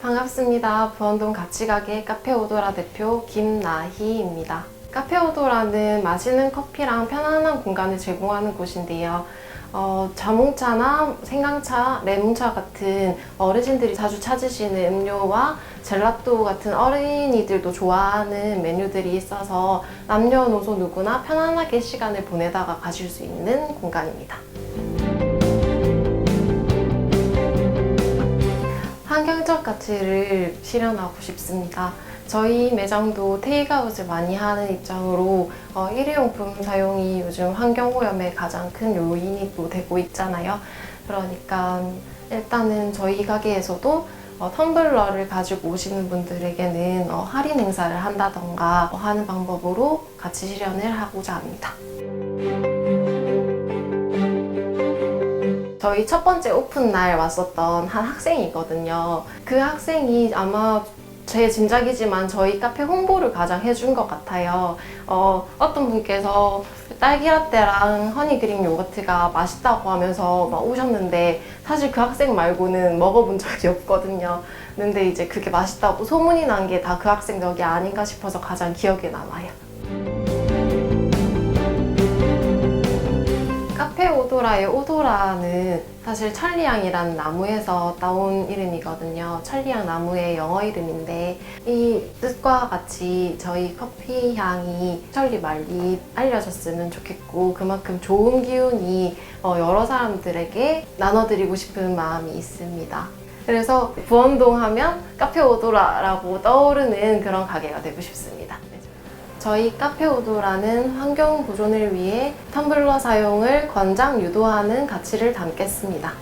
반갑습니다. 부원동 가치가게 카페 오도라 대표 김나희입니다. 카페오도라는 마시는 커피랑 편안한 공간을 제공하는 곳인데요. 어, 자몽차나 생강차, 레몬차 같은 어르신들이 자주 찾으시는 음료와 젤라또 같은 어린이들도 좋아하는 메뉴들이 있어서 남녀노소 누구나 편안하게 시간을 보내다가 가실 수 있는 공간입니다. 환경적 가치를 실현하고 싶습니다. 저희 매장도 테이크아웃을 많이 하는 입장으로 어, 일회용품 사용이 요즘 환경오염의 가장 큰 요인이 또 되고 있잖아요. 그러니까 일단은 저희 가게에서도 어, 텀블러를 가지고 오시는 분들에게는 어, 할인 행사를 한다던가 어, 하는 방법으로 가치 실현을 하고자 합니다. 저희 첫 번째 오픈 날 왔었던 한 학생이거든요. 그 학생이 아마 제 짐작이지만 저희 카페 홍보를 가장 해준 것 같아요. 어, 어떤 분께서 딸기라떼랑 허니그릭 요거트가 맛있다고 하면서 막 오셨는데 사실 그 학생 말고는 먹어본 적이 없거든요. 근데 이제 그게 맛있다고 소문이 난 게 다 그 학생 덕이 아닌가 싶어서 가장 기억에 남아요. 오도라의 오도라는 사실 천리향이라는 나무에서 따온 이름이거든요. 천리향 나무의 영어 이름인데 이 뜻과 같이 저희 커피 향이 천리 말리 알려졌으면 좋겠고 그만큼 좋은 기운이 어, 여러 사람들에게 나눠드리고 싶은 마음이 있습니다. 그래서 부원동 하면 카페 오도라라고 떠오르는 그런 가게가 되고 싶습니다. 저희 카페 오도라는 환경 보존을 위해 텀블러 사용을 권장 유도하는 가치를 담겠습니다.